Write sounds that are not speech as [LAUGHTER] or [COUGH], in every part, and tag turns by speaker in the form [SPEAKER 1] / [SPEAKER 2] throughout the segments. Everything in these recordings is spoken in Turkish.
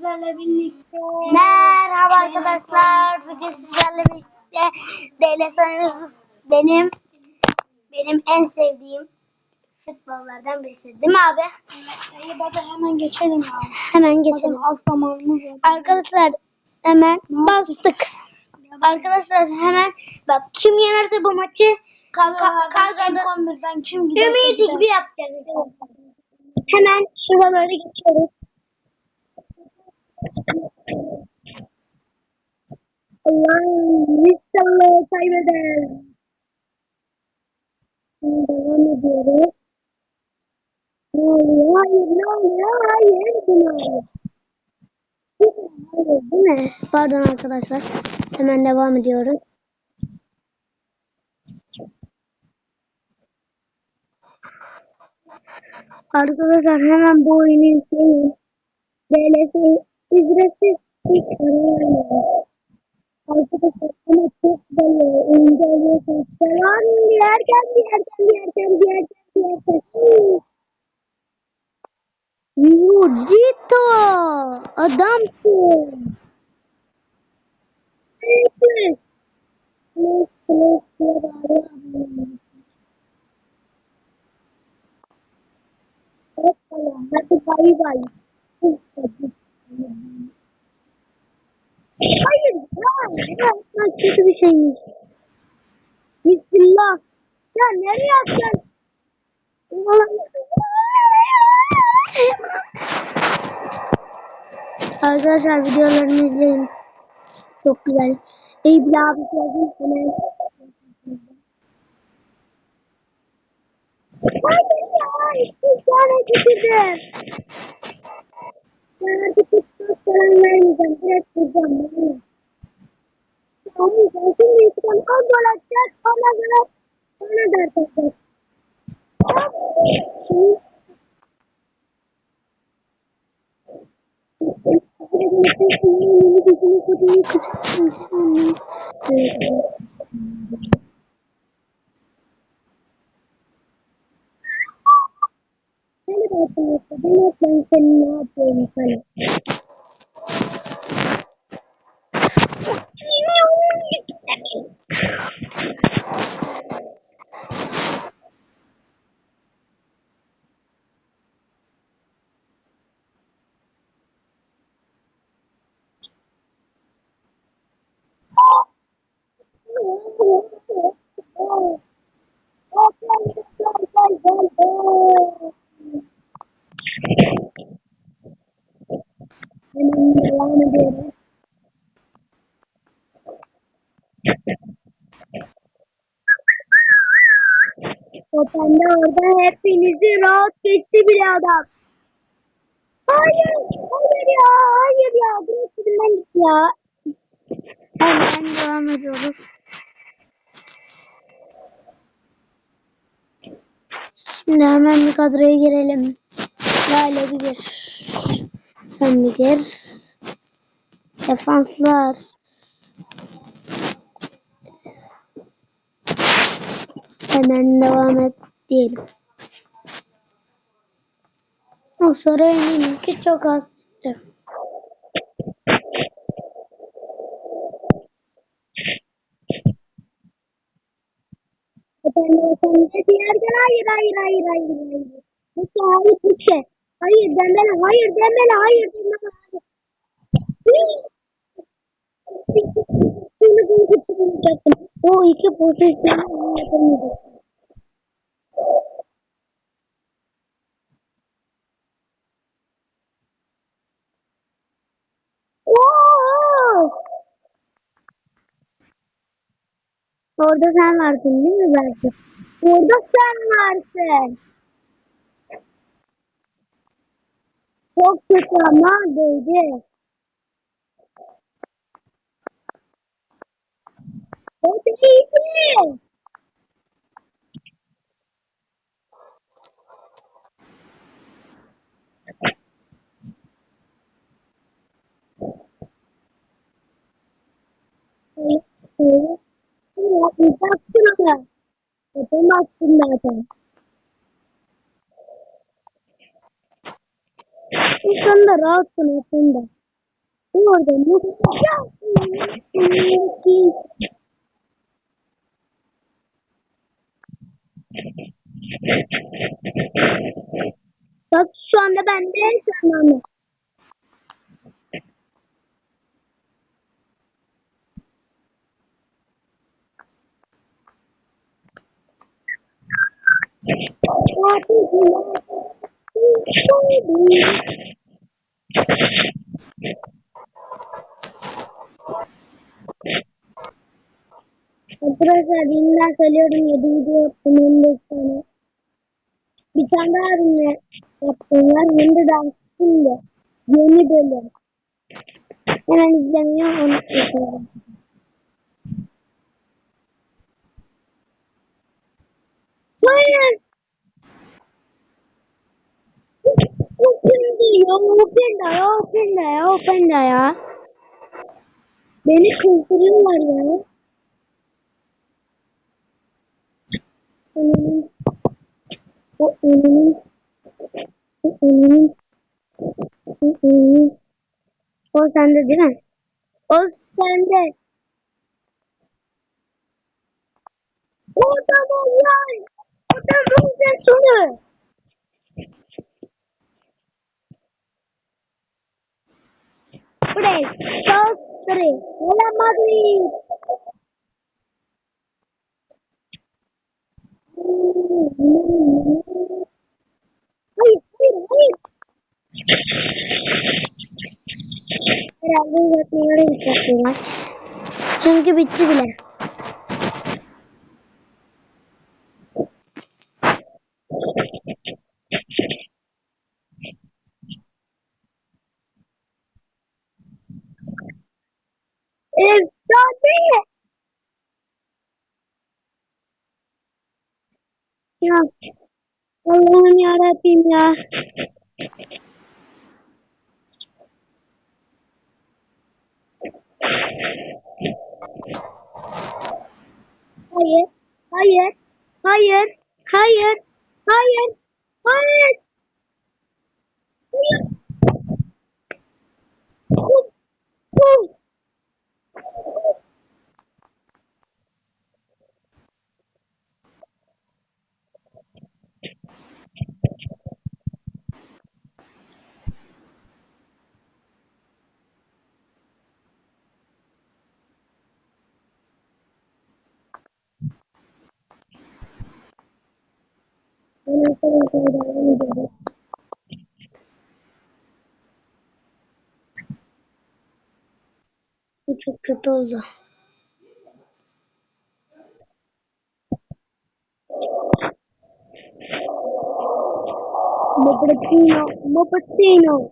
[SPEAKER 1] Sizlerle birlikte.
[SPEAKER 2] Merhaba arkadaşlar. Bugün sizlerle birlikte DLS oynuyoruz. Benim benim en sevdiğim futbollardan birisi. Değil mi abi?
[SPEAKER 1] İyi baba hemen geçelim abi.
[SPEAKER 2] Hemen geçelim.
[SPEAKER 1] Az zamanımız var.
[SPEAKER 2] Arkadaşlar hemen bastık. Arkadaşlar hemen bak kim yenerse bu maçı
[SPEAKER 1] Kadrolardan
[SPEAKER 2] kadroda
[SPEAKER 1] ilk 11'den kim gider.
[SPEAKER 2] gibi yapacağız. Hemen şuraları geçiyoruz. Allah'ım inşallah kaybeder. Şimdi devam ediyoruz. Ne oluyor? Hayır ne oluyor? Hayır bu ne oluyor? Hayır değil mi? Pardon arkadaşlar. Hemen devam ediyoruz. Arkadaşlar hemen bu oyunu yükleyin. DLS ücretsiz ilk arayalım. Arkadaşlar ama çok bayılıyor. Önce alıyorsunuz. Selam yerken bir yerken bir yerken bir yerken bir yerken. Yujito adamsın. Evet. Neyse neyse bağlayalım. Evet hadi bay bay. Hayır, ya, kötü bir şeymiş. Bismillah. Ya nereye atacaksın? Arkadaşlar videolarımı izleyin. Çok güzel. İyi bir abi hemen. Hayır ya, iki tane düşürdüm. Hadi bakalım. Ben yapmayayım seni ne yapıyorum sana. Hemen devam ediyoruz. Topanda orada hepinizi rahat geçti bile adam. Hayır, hayır ya, hayır ya. Burası ben git ya. Hemen devam ediyoruz. Şimdi hemen bir kadroya girelim. Lale bir gir. Sen bir gir. Defanslar. Hemen devam et diyelim. O sonra eminim ki çok az çıktı. Efendim efendim bir yerden hayır hayır hayır hayır hayır. Lütfen hayır lütfen. Hayır Dembele hayır Dembele hayır Dembele hayır. Şimdi bunu kaçırmayacaktım. O iki pozisyonu yapamayacaktım. Oo! Orada sen varsın değil mi belki? Orada sen varsın. Çok kötü ama değdi. O değdi. Evet, evet. Yapacaksın ama. Yapamazsın zaten. Bu konuda rahatsın aslında. Orada mı? Ya. Bak şu anda ben de sen anla. Arkadaşlar yeniden söylüyorum 7 video yaptım 15 tane. Bir tane daha abimle yaptım var. Hem de daha şimdi. Yeni bölüm. Hemen onu yapıyorum. Hayır. Open diyor. Open da ya. Open da ya. Open da ya. Beni kızdırıyorlar ya. O onun, o onun, o onun. O sende değil mi? O sende. O tamam lan. O tamam sen şunu. Buraya. Çok buraya. Real Madrid. Hayır, hayır, hayır. Herhalde uzatmalara gidecek bu maç. Çünkü bitti bile. Ya Allah'ım ya. Hayır, hayır, hayır, hayır, hayır, hayır. Hayır. Hu, hu. Ben arkadaşlar devam ediyorum. Bu çok kötü oldu. Mopratino, Mopratino.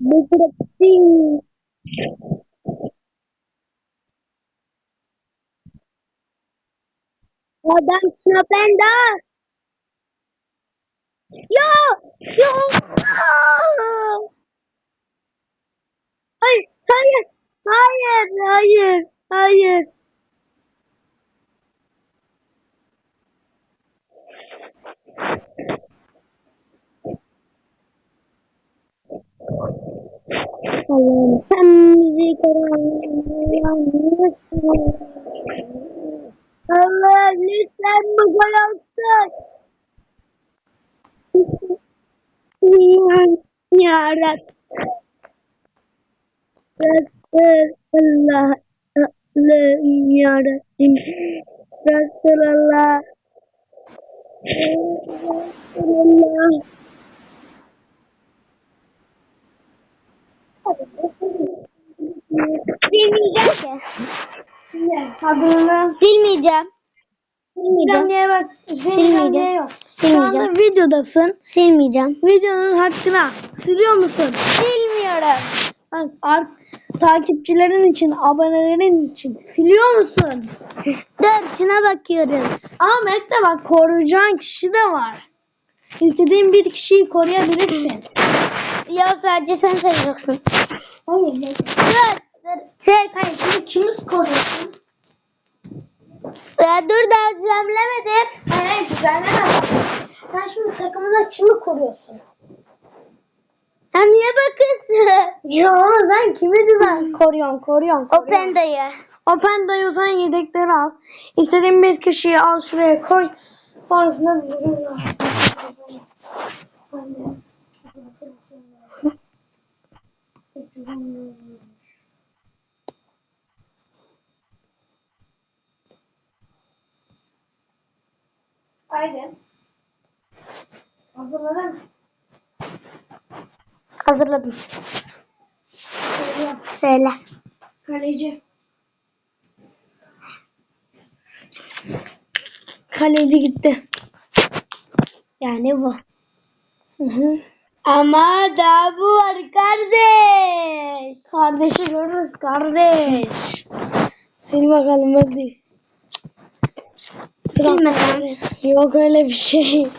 [SPEAKER 2] Mopratino. Adam snapenda. Yo, yo. Hayır, hayır, hayır, hayır, hayır. Allah'ım sen bizi. Allah'ım Allah lütfen bu gol olsun. Ya. Resulallah. Ya Rabbim. Resulallah. Resulallah. Silmeyeceğim ki.
[SPEAKER 1] Şimdi adını
[SPEAKER 2] Silmeyeceğim.
[SPEAKER 1] Diye bak.
[SPEAKER 2] Silmeyeceğim.
[SPEAKER 1] yok.
[SPEAKER 2] Silmeyeceğim.
[SPEAKER 1] Şu anda videodasın.
[SPEAKER 2] Silmeyeceğim.
[SPEAKER 1] Videonun hakkına siliyor musun?
[SPEAKER 2] Silmiyorum.
[SPEAKER 1] Bak, art, takipçilerin için, abonelerin için siliyor musun? [LAUGHS]
[SPEAKER 2] Şuna bakıyorum.
[SPEAKER 1] Ama bekle bak koruyacağın kişi de var. İstediğin bir kişiyi koruyabilirsin. [SNIFFS]
[SPEAKER 2] Ya sadece sen seviyorsun.
[SPEAKER 1] Hayır.
[SPEAKER 2] Dur. Dur. Çek.
[SPEAKER 1] Hayır şimdi kimi koruyorsun?
[SPEAKER 2] Ya dur daha düzenlemedim.
[SPEAKER 1] Hayır hayır düzenleme bak. Sen şimdi takımında kimi koruyorsun?
[SPEAKER 2] Ha Ya niye bakıyorsun? [LAUGHS]
[SPEAKER 1] Ya sen kimi düzen koruyorsun koruyorsun koruyorsun.
[SPEAKER 2] Openda'yı.
[SPEAKER 1] Openda'yı o zaman yedekleri al. İstediğin bir kişiyi al şuraya koy. Sonrasında dururlar.
[SPEAKER 2] Hazırladım.
[SPEAKER 1] Söylüyorum.
[SPEAKER 2] Söyle.
[SPEAKER 1] Kaleci. Kaleci gitti.
[SPEAKER 2] Yani bu.
[SPEAKER 1] Hı hı.
[SPEAKER 2] Ama da bu var kardeş.
[SPEAKER 1] Kardeşi görürüz kardeş. Sil bakalım hadi.
[SPEAKER 2] Silme sen.
[SPEAKER 1] Yok öyle bir şey.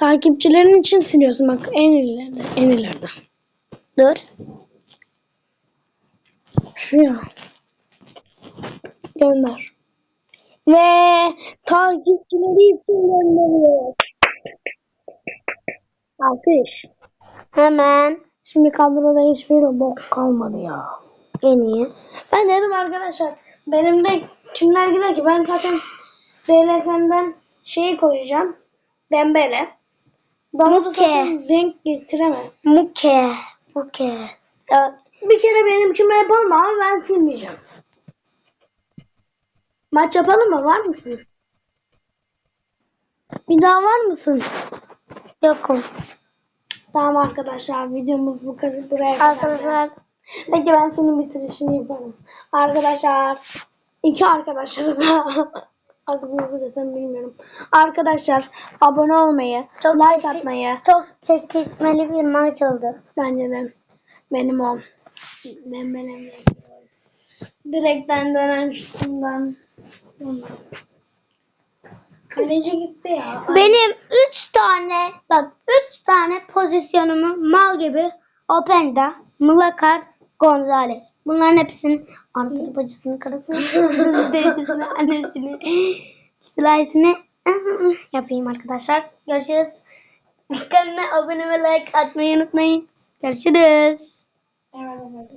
[SPEAKER 1] Takipçilerin için siliyorsun bak en ileride. En ileride.
[SPEAKER 2] Dur.
[SPEAKER 1] Şuraya. Gönder. Ve takipçileri için gönderiyor. Alkış.
[SPEAKER 2] Hemen.
[SPEAKER 1] Şimdi kadroda hiçbir bok kalmadı ya.
[SPEAKER 2] En iyi.
[SPEAKER 1] Ben dedim arkadaşlar benim de kimler gider ki ben zaten DLF'den şeyi koyacağım. Dembele.
[SPEAKER 2] Muke.
[SPEAKER 1] denk getiremez.
[SPEAKER 2] Muke. Muke.
[SPEAKER 1] Bir kere benim kime yapalım ama ben silmeyeceğim. Maç yapalım mı? Var mısın? Bir daha var mısın?
[SPEAKER 2] yokum.
[SPEAKER 1] Tamam arkadaşlar videomuz bu kadar buraya kadar.
[SPEAKER 2] Arkadaşlar
[SPEAKER 1] Peki ben senin bitirişini yaparım. Arkadaşlar iki arkadaşlar da nasıl desem bilmiyorum. Arkadaşlar abone olmayı,
[SPEAKER 2] Çok
[SPEAKER 1] like atmayı
[SPEAKER 2] çok çekişmeli bir maç oldu.
[SPEAKER 1] bence de benim o. Ben benim Direkten dönen şutundan. Kaleci gitti ya.
[SPEAKER 2] Benim 3 tane bak 3 tane pozisyonumu mal gibi Openda, Mlakar, Gonzales. Bunların hepsinin anasını bacısını karısını teyzesini [LAUGHS] annesini slice'ini [LAUGHS] yapayım arkadaşlar. Görüşürüz. Kanalına abone ve like atmayı unutmayın. Görüşürüz.